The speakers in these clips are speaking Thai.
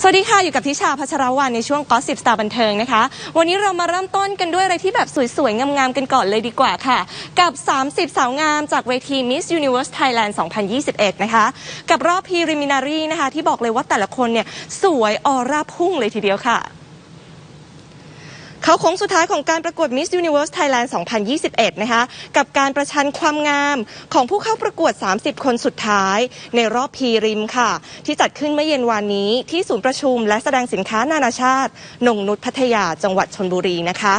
สวัสดีค่ะ อยู่กับทิชาพัชรวันในช่วงกอสิบสตาร์บันเทิงนะคะ วันนี้เรามาเริ่มต้นกันด้วยอะไรที่แบบสวยๆ งามๆ กันก่อนเลยดีกว่าค่ะ กับ 30 สาวงามจากเวที Miss Universe Thailand 2021 นะคะ กับรอบพรีริมินารีนะคะ ที่บอกเลยว่าแต่ละคนเนี่ย สวยออร่าพุ่งเลยทีเดียวค่ะ เขาโค้งสุดท้ายของการประกวด Miss Universe Thailand 2021 นะคะ กับการประชันความงามของผู้เข้าประกวด 30 คนสุดท้าย ในรอบพีริมค่ะ ที่จัดขึ้นเมื่อเย็นวานนี้ที่ศูนย์ประชุมและแสดงสินค้านานาชาติ นงนุชพัทยาจังหวัดชนบุรีนะคะ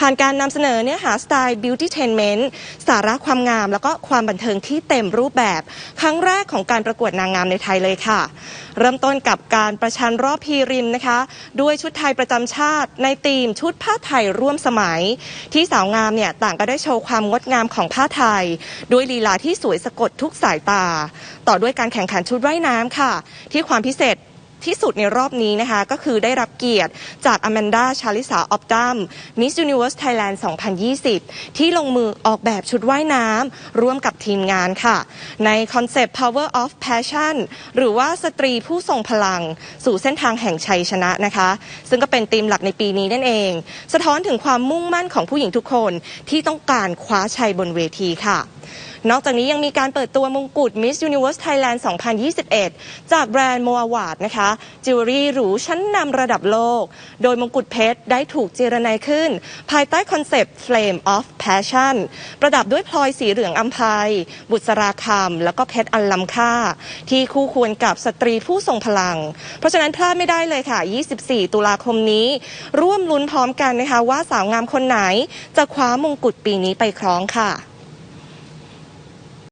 ผ่านการนำเสนอเนื้อหาสไตล์ Beauty t a i n m e n t สาระความงามแล้วก็ความบันเทิงที่เต็มรูปแบบ ครั้งแรกของการประกวดนางงามในไทยเลยค่ะ เริ่มต้นกับการประชันรอบพีริมนะคะ ด้วยชุดไทยประจำชาติในธีมชุดผ้าผ้าไทยร่วมสมัย ที่สาวงามเนี่ยต่างก็ได้โชว์ความงดงามของผ้าไทย ด้วยลีลาที่สวยสะกดทุกสายตา ต่อด้วยการแข่งขันชุดว่ายน้ำค่ะ ที่ความพิเศษ ที่สุดในรอบนี้นะคะ ก็คือได้รับเกียรติจากอแมนดาชาลิสาออฟดัมมิส s u นิเว r ร์สไทยแลนด์ 2020 ที่ลงมือออกแบบชุดว่ายน้ำร่วมกับทีมงานค่ะ ในคอนเซปต์ power of passion หรือว่าสตรีผู้ทรงพลัง สู่เส้นทางแห่งชัยชนะนะคะ ซึ่งก็เป็นธีมหลักในปีนี้นั่นเอง สะท้อนถึงความมุ่งมั่นของผู้หญิงทุกคนที่ต้องการคว้าชัยบนเวทีค่ะ นอกจากนี้ยังมีการเปิดตัวมงกุฎ Miss Universe Thailand 2021 จากแบรนด์โมอวาดนะคะจิวเวลรี่หรูชั้นนำระดับโลก โดยมงกุฎเพชรได้ถูกเจรนายขึ้น ภายใต้คอนเซปต์ Flame of Passion ประดับด้วยพลอยสีเหลืองอัมภัย บุษราคำแล้วก็เพชรอันล้ำค่า ที่คู่ควรกับสตรีผู้ทรงพลัง เพราะฉะนั้นพลาดไม่ได้เลยค่ะ 24 ตุลาคมนี้ ร่วมลุ้นพร้อมกันนะคะว่าสาวงามคนไหน จะคว้ามงกุฎปีนี้ไปครองค่ะ